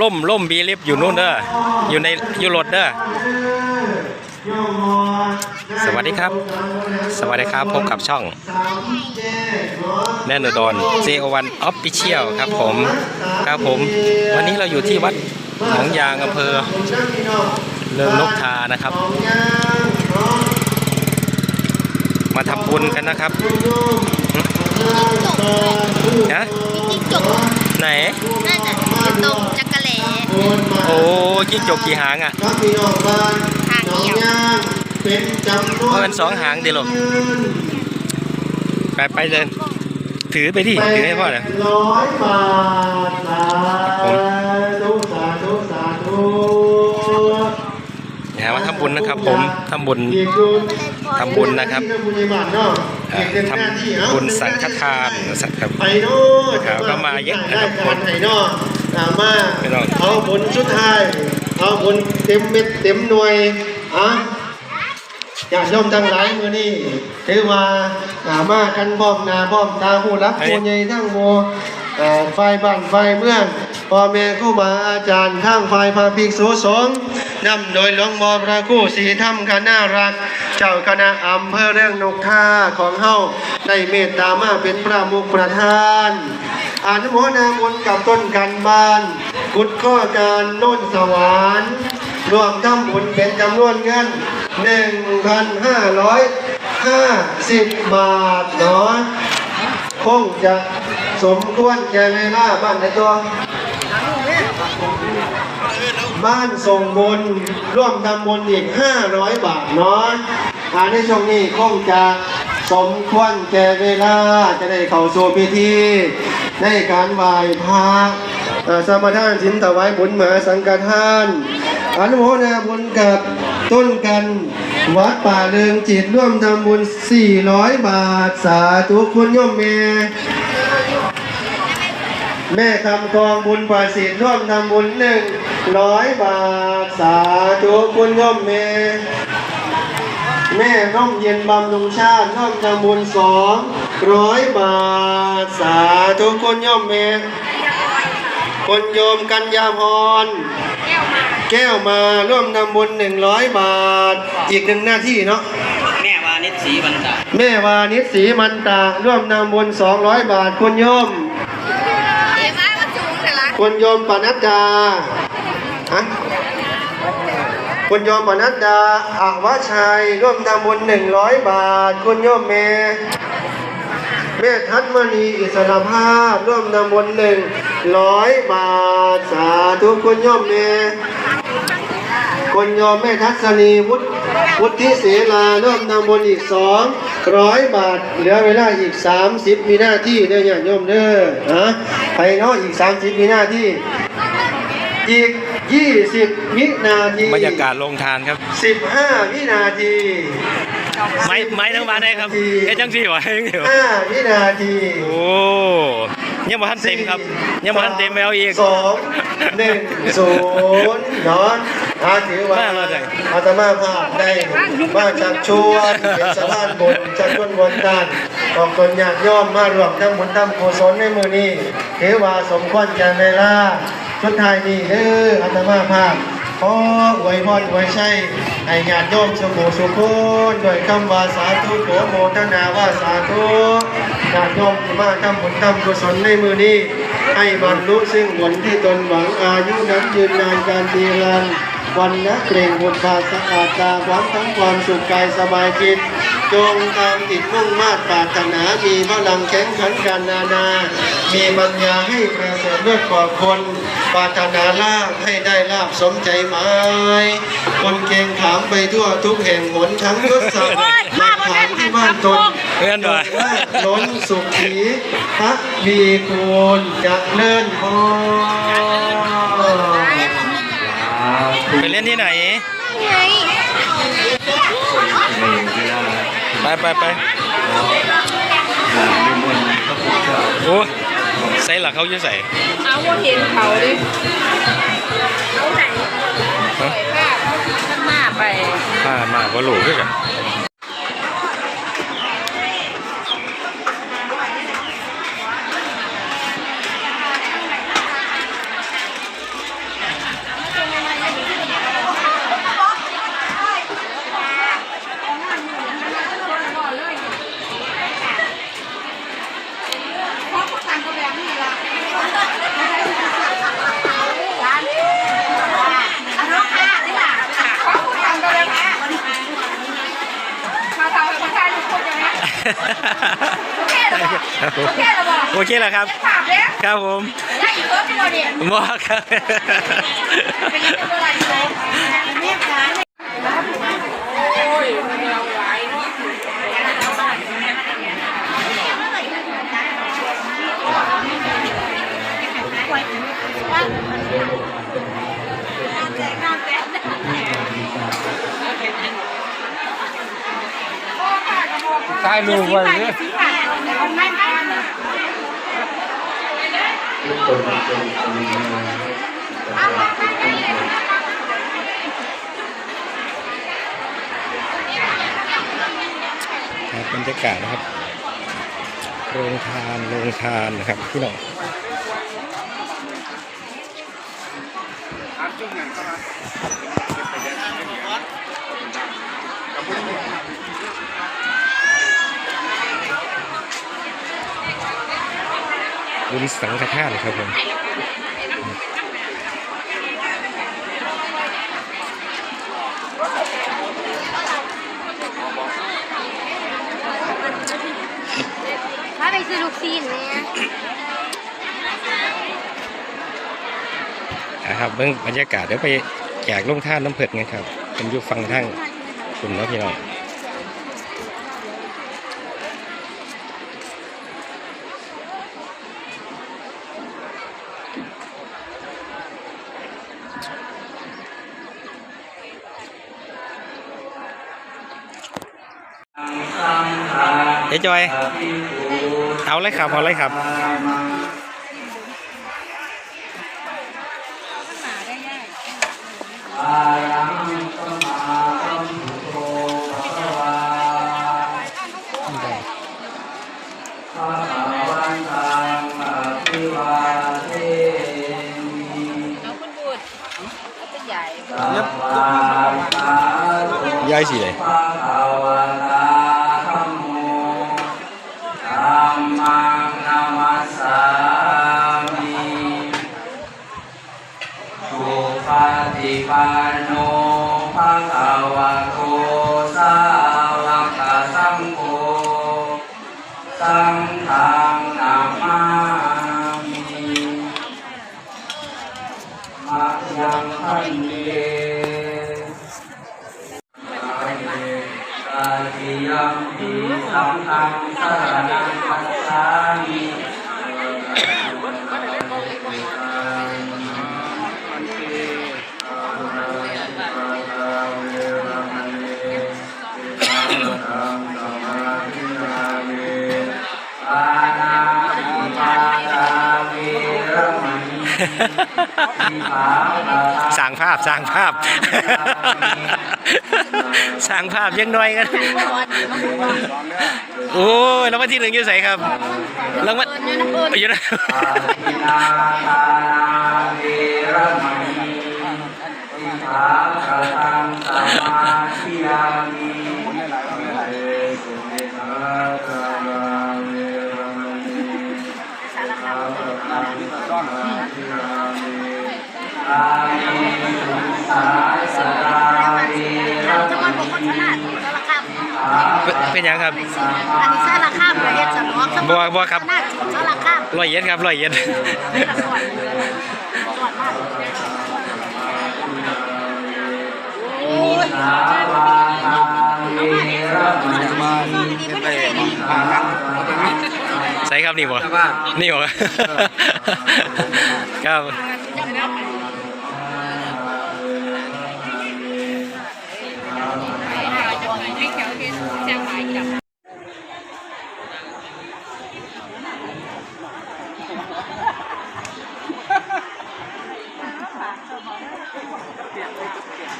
ล่มล่มบีลิฟอยู่นู่นเด้ออยู่ในอยู่รถเด้อสวัสดีครับ สวัสดีครับพบกับช่องแน่นดอน JO1 Official ครับผมครับผม วันนี้เราอยู่ที่วัดหนองยางอำเภอเริงนกทานะครับ มาทำบุญกันนะครับ จิ้งจกฮะมีจิ้งจกไหนนั่นน่ะอยู่ตรงจักระแหล่โอ้จิ้งจกกี่หางอะครับพี่น้องบ้านทางเดียวน้องย่างเป็นจำนวนเพราะมันสองหางเดียวหรอกไปไปเดิน ถือไปที่ถือให้พ่อเลยร้อยบาทสาธุสาธุสาธุนะฮะมาทำบุญนะครับ ผมทำบุญอีกบุญทำบุญนะครับ บุญในบ้านเนาะเอ่อทำบุญสังฆทานสักครับไปโน่นครับก็มาเยอะนะครับได้การไห้เนาะถามมาไม่ต้องเอาบุญชุดไทาย เอาบุญเต็มเม็ดเต็มหน่วยอะอยากย่อมทั้งหลายมือนี่ถือว่าหนามากันพร้อมหนาพร้อมตาผู้รักผู้ใหญ่ทั้งโมเอ่อฝ่ายบ้านฝ่ายเมือง พ่อแม่ครูบาอาจารย์ทั้งฝ่ายพระภิกษุสงฆ์นำโดยหลวงบอพระคู่ศรีธรรมคณะรัก เจ้าคณะอำเภอเรื่องนกท่าของเฮาได้เมตตามาเป็นพระมุขประธานอนุโมทนาบุญกับต้นกันบาน กุดข้อการโน้นสวรรค์รวมทำบุญเป็นจำนวนเงิน1,550บาทเนาะคงจะ สมควรแก่เวลาบ้านในตัวบ้านส่งบุญร่วมทำบุญอีก 500 บาทเนาะอันในช่วงนี้คงจะสมควรแก่เวลาจะได้เข้าสู่พิธีในการไหว้พระอ่อสมทานสินถวายบุญมหาสังฆทานอนุโมทนาบุญกับต้นกันวัดป่าเรืองจิตร่วมทำบุญ 400 บาท สาธุคุณโยมเม แม่คำกองบุญภาษิตร่วมทำบุญหนึ่งร้อยบาท สาธุคุณโยมเมแม่ร่มเย็นบำรุงชาติร่วมทำบุญสองร้อยบาท สาธุคุณโยมเมคนโยมกัญญาพร แก้วมาร่วมทำบุญหนึ่งร้อยบาท อีกหนึ่งหน้าที่เนาะแม่วานิชศรีบรรดาแม่วานิชศรีมันตาร่วมนำบุญ200บาทคุณโยม เอ๋มาว่าจุงแต่ละ คุณโยมปนัดดาฮะคุณโยมปนัดดาอาวชัย ร่วมทำบุญ100บาท คุณโยมเมแม่ทัศมณีอิสรภาพ ร่วมทำบุญ100บาท สาธุคุณโยมเมคุณโยมแม่ทัศนีวุฒิ วุฒิเสลาเริ่มนำบนอีกสองร้อยบาท เหลือเวลาอีก30วินาทีเด้อญาติโยมเด้อนะไปเนาะอีก30วินาทีอีก20วินาทีบรรยากาศลงทานครับ15วินาทีไม้ไม้ทั้งบ้านได้ครับเอ๊ะจังสี่วะยังอยู่5วินาทีโอ้ยังมาทันเต็มครับยังมาทันเต็มแมวอีกสองหนึ่งศูนย์เนาะ อาถือว่ามามาเลยอาตมาภาพได้มาจากชวนเป็นสะพานบุญจากชวนบนด้านออกคนอยากย่อมมารวมทั้งบุญทั้งกุศลในมือนี้ถือว่าสมควรแก่เวลาสุดท้ายนี้เด้ออาตมาภาพขออวยพรอวยชัยให้ญาติโยมสุขสุขคนด้วยคำว่าสาธุโขโมทนาว่าสาธุญาติโยมที่มาทำบุญทำกุศลในมือนี้ ให้บรรลุซึ่งผลที่ตนหวังอายุนั้นยืนนานการทีรัน วันนะเกรงบุญภาสะอาดตาพร้อมทั้งความสุขกายสบายจิต จงตามติดมุ่งมาตรปรารถนา มีพลังแข็งขันการนานา มีปัญญาให้ประเสริฐเลิศกว่าคนปรารถนาลาภให้ได้ลาบสมใจหมายคนเกรงขามไปทั่วทุกแห่งหนทั้งยศศักดิ์หลักฐานที่บ้านตนเพื่อนด้วยล้นสุขีพระมีคูณจะเลื่อนพอ ไปเล่ นที่ไหนไงไปไปไปโอ้ใส่หลักเขาจะใส่เอาว่าเห็นเขาดิเอาไหนฮะข้างหน้าไปผ้ามากกว่าหลูด้วยกันน้องค่ะนี่ค่ะเขาทำกันเลยค่ะมาทำให้ประชาชนคนอย่างนี้ โอเคหรอบอกโอเคหรอบอกโอเคแล้วครับถามเลยครับผมได้อีกเพิ่มที่เราเรียนบอกครับ เป็นยังไงอะไรเลยแม่ค้า ตายลูกไว้เลยเอาไม่ไม่ทุกคนเป็นคนดีครับบรรยากาศนะครับ โรงทาน โรงทานนะครับพี่น้องบุ ญสังฆทานครับผมถ้าไปซื้อลูกซีนเนี่ยนะครับเบื้องบรรยากาศเดี๋ยวไปแจกลงท่านน้ำเผ็ดไงครับเป็นอยู่ฟังทั้งคุณเนาะพี่น้อง เจ๊จอย เอาเลยครับ เอาเลยครับย้ ยั สิกขาปะทังสร้างภาพสร้างภาพ สร้างภาพยังน้อยกันโอ้ยรางวัลที่หนึ่งอยู่ใส่ครับรางวัลอยู่นะอาทินาทานาเวรมณีสิกขาปะทังสมาธิยามิ เป็นยังครับอันนี้สารคามประเทศสนองบัวบัวครับขนาดสารคามร้อยเย็นครับรอยเย็นนี่ละสวรรค์เลยมากโอ้ยดใส่ครับนี่บ่นี่บ่ครับ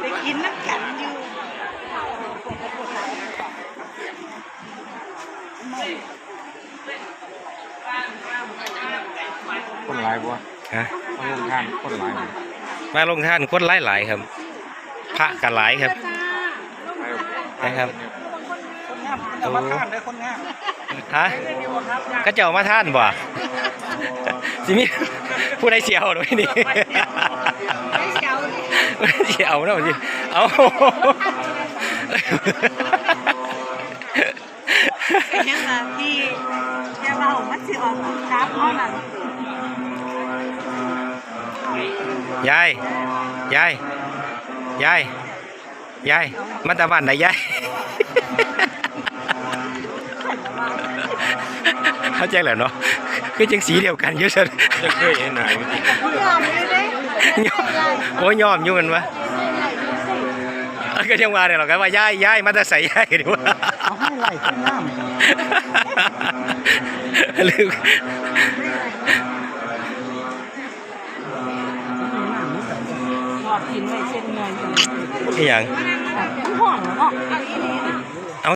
ไปกินน้ำกันอยู่ คนหลายบ่ ฮะ มาลงทาน คนหลายบ่มาลงท่านคนหลายหลายๆครับ พระกันหลายครับนะครับแต่ว่าทานได้คนงามฮะก็เจ้ามาท่านบ่สิมีผู้ใดเสียวหน่อยนี่ไม่เช้าเสียวนะสิเอาเป็นยังไงพี่แกว่ามันสิออกครับเอานั่น ยาย ยาย ยาย ยาย มาตะวันไหนยาย เข้าใจแล้วเนาะ คือจังสีเดียวกันเยอะสุดจะเคยเห็นหน้าอยู่ที่ยอมเลยเด้โอ้ยยอมอยู่มันวะเอ้าก็ยังว่าเนี่ยหรอกครับว่ายายยายมาแต่ใส่ยายดีว่าเอาให้ไหลขึ้นน้ำลืม กินไว้เส้นเงินอหย่างห่วงเนาะเอาอีนี้นะ